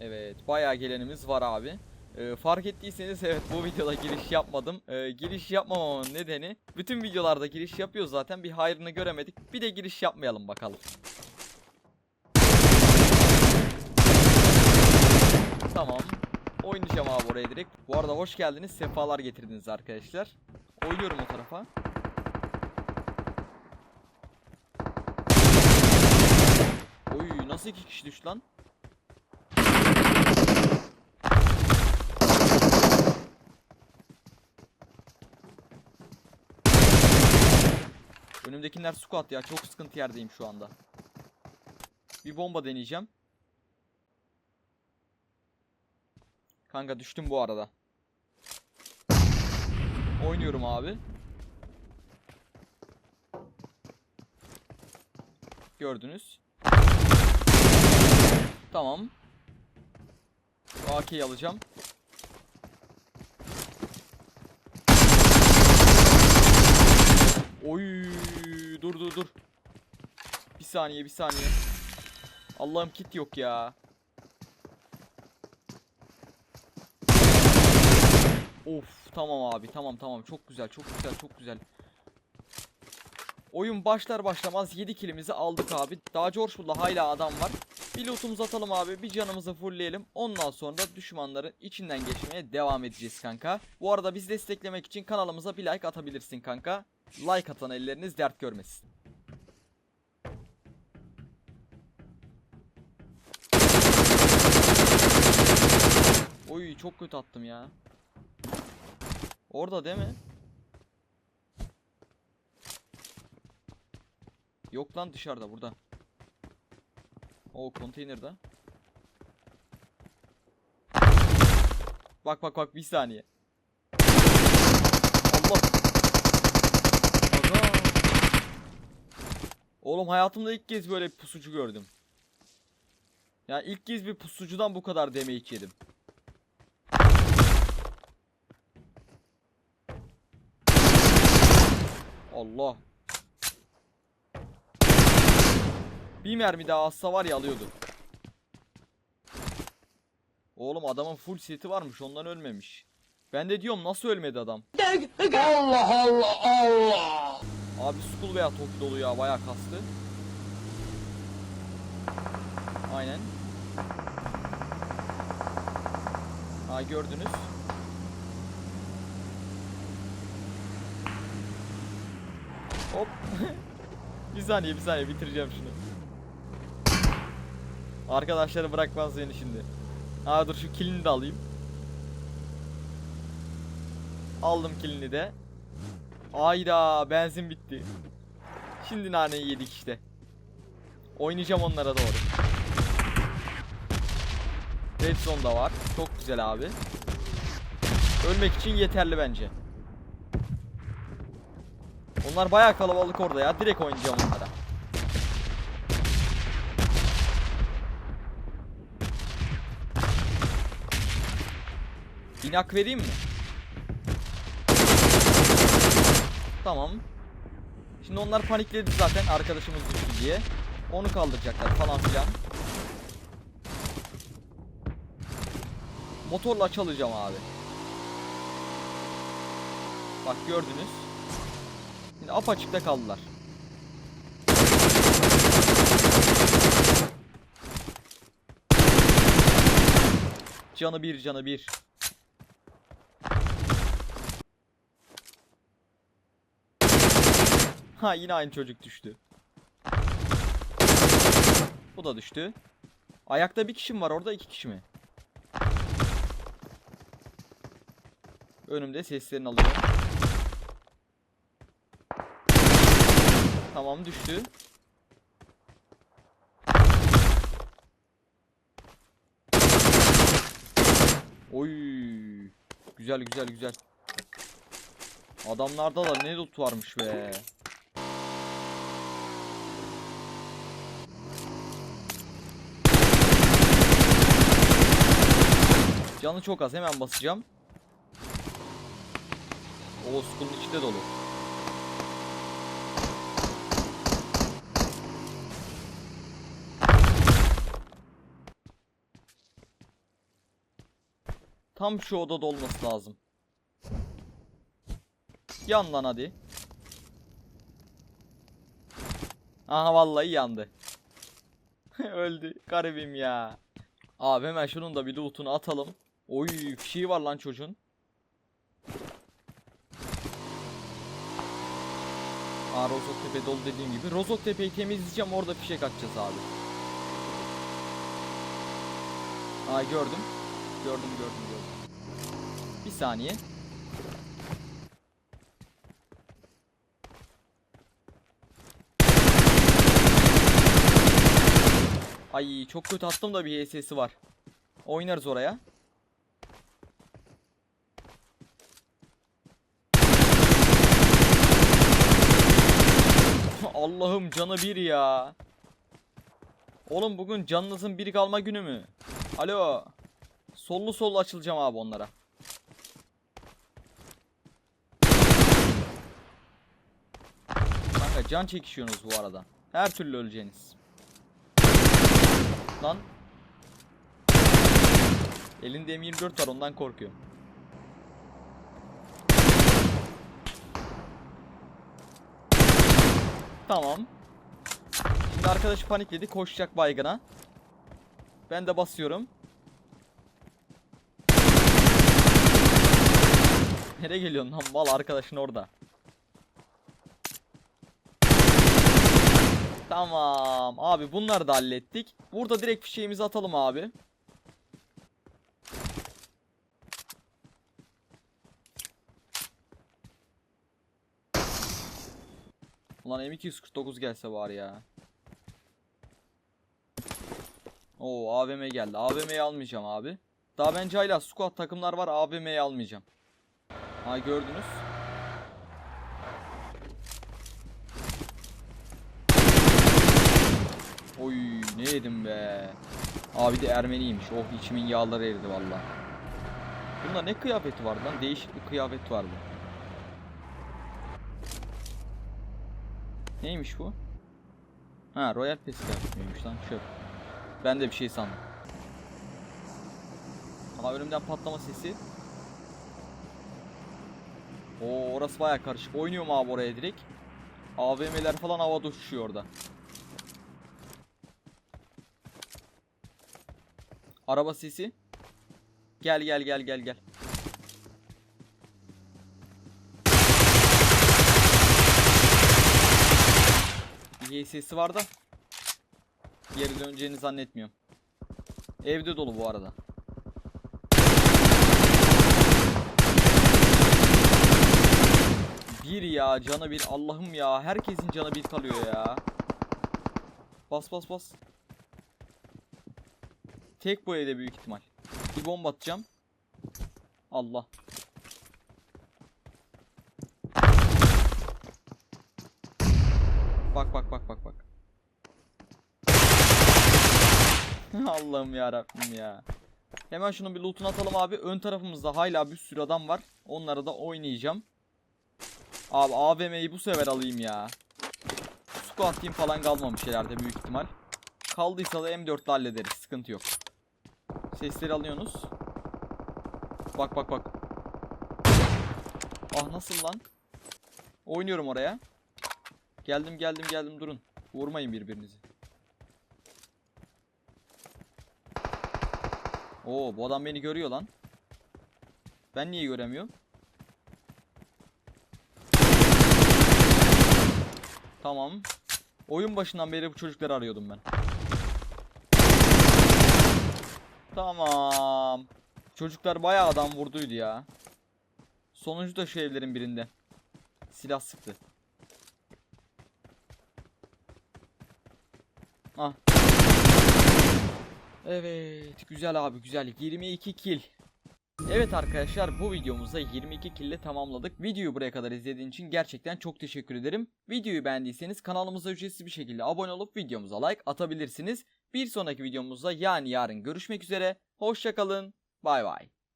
Evet bayağı gelenimiz var abi. Ee, fark ettiyseniz evet bu videoda giriş yapmadım. Ee, giriş yapmamamın nedeni bütün videolarda giriş yapıyoruz zaten bir hayrını göremedik. Bir de giriş yapmayalım bakalım. Tamam. Oynayacağım abi oraya direkt. Bu arada hoş geldiniz. Sefalar getirdiniz arkadaşlar. Oynuyorum o tarafa. Oy nasıl iki kişi düştü lan? Önümdekiler squat ya. Çok sıkıntı yerdeyim şu anda. Bir bomba deneyeceğim. Kanka düştüm bu arada. Oynuyorum abi. Gördünüz. Tamam. AK'yi alacağım. Oy dur dur dur. Bir saniye bir saniye. Allah'ım kit yok ya. Of tamam abi tamam tamam çok güzel çok güzel çok güzel. Oyun başlar başlamaz 7 kilimizi aldık abi. Daha George Bull'da hala adam var. Bir lootumuzu atalım abi. Bir canımızı fullleyelim. Ondan sonra düşmanların içinden geçmeye devam edeceğiz kanka. Bu arada bizi desteklemek için kanalımıza bir like atabilirsin kanka. Like atan elleriniz dert görmesin. Oy çok kötü attım ya. Orada değil mi? Yok lan dışarıda burada. O konteynerde. Bak bak bak bir saniye. Allah. Aga. Oğlum hayatımda ilk kez böyle bir pusucu gördüm. Ya ilk kez bir pusucudan bu kadar damage yedim. Allah. Bir mermi daha atsa var ya alıyordu. Oğlum adamın full seti varmış ondan ölmemiş. Ben de diyorum nasıl ölmedi adam. Allah Allah Allah. Abi school veya top dolu ya bayağı kastı. Aynen. Ha gördünüz. Hop. bir saniye bir saniye bitireceğim şunu. Arkadaşları bırakmaz beni şimdi. Ha dur şu kilini de alayım. Aldım kilini de. Ayda benzin bitti. Şimdi naneyi yedik işte. Oynayacağım onlara doğru. Red da var. Çok güzel abi. Ölmek için yeterli bence. Onlar bayağı kalabalık orada ya. Direkt oynayacağım onlara. İnak vereyim mi? Tamam. Şimdi onlar panikledi zaten arkadaşımız düştü diye. Onu kaldıracaklar falan filan. Motorla çalacağım abi. Bak gördünüz. Şimdi apaçıkta kaldılar. Canı bir canı bir. Ha yine aynı çocuk düştü. Bu da düştü. Ayakta bir kişi mi var orada iki kişi mi? Önümde seslerini alıyorum. Tamam düştü. Oy. Güzel güzel güzel. Adamlarda da ne loot varmış be. Canı çok az hemen basacağım. O skunun içi de dolu. Tam şu odada olması lazım. Yan lan hadi. Aha vallahi yandı. Öldü. Garibim ya. Abi hemen şunun da bir loot'unu atalım. Oy fişeği var lan çocuğun. Aa Rozoktepe dolu dediğim gibi. Rozoktepe'yi temizleyeceğim orada fişek atacağız abi. Aa gördüm. Gördüm gördüm gördüm. Bir saniye. Ay çok kötü attım da bir HS'si var. Oynarız oraya. Allah'ım canı bir ya. Oğlum bugün canınızın biri kalma günü mü? Alo. Sollu sollu açılacağım abi onlara. Kanka can çekişiyorsunuz bu arada. Her türlü öleceğiniz. Lan. Elinde M24 var ondan korkuyorum. Tamam. Şimdi arkadaş panikledi koşacak baygına. Ben de basıyorum. Nereye geliyorsun lan mal arkadaşın orada. Tamam abi bunları da hallettik. Burada direkt fişeğimizi atalım abi. Ulan M249 gelse var ya. Oo AVM geldi. AVM'yi almayacağım abi. Daha bence hala squad takımlar var. AVM'yi almayacağım. Ha gördünüz. Oy ne yedim be. Abi de Ermeniymiş. Oh içimin yağları eridi valla. Bunda ne kıyafeti vardı lan? Değişik bir kıyafet vardı. Neymiş bu? Ha Royal Pass kıyafetiymiş lan çöp. Ben de bir şey sandım. Ama önümden patlama sesi. Oo orası baya karışık. Oynuyorum abi oraya direkt. AVM'ler falan havada uçuşuyor orada. Araba sesi. Gel gel gel gel gel. Sesi var da. Geri döneceğini zannetmiyorum. Evde dolu bu arada. Bir ya canı bir Allah'ım ya herkesin canı bir kalıyor ya. Bas bas bas. Tek bu evde büyük ihtimal. Bir bomba atacağım. Allah. Bak bak bak bak bak. Allah'ım ya Rabbim ya. Hemen şunun bir loot'unu atalım abi. Ön tarafımızda hala bir sürü adam var. Onları da oynayacağım. Abi AVM'yi bu sefer alayım ya. Squad team falan kalmamış herhalde büyük ihtimal. Kaldıysa da M4'le hallederiz. Sıkıntı yok. Sesleri alıyorsunuz. Bak bak bak. Ah nasıl lan? Oynuyorum oraya. Geldim geldim geldim durun. Vurmayın birbirinizi. Oo bu adam beni görüyor lan. Ben niye göremiyorum? Tamam. Oyun başından beri bu çocukları arıyordum ben. Tamam. Çocuklar bayağı adam vurduydu ya. Sonuncu da şu evlerin birinde. Silah sıktı. Ah. Evet. Güzel abi güzel. 22 kill. Evet arkadaşlar bu videomuzda 22 kill ile tamamladık. Videoyu buraya kadar izlediğin için gerçekten çok teşekkür ederim. Videoyu beğendiyseniz kanalımıza ücretsiz bir şekilde abone olup videomuza like atabilirsiniz. Bir sonraki videomuzda yani yarın görüşmek üzere. Hoşçakalın. Bay bay.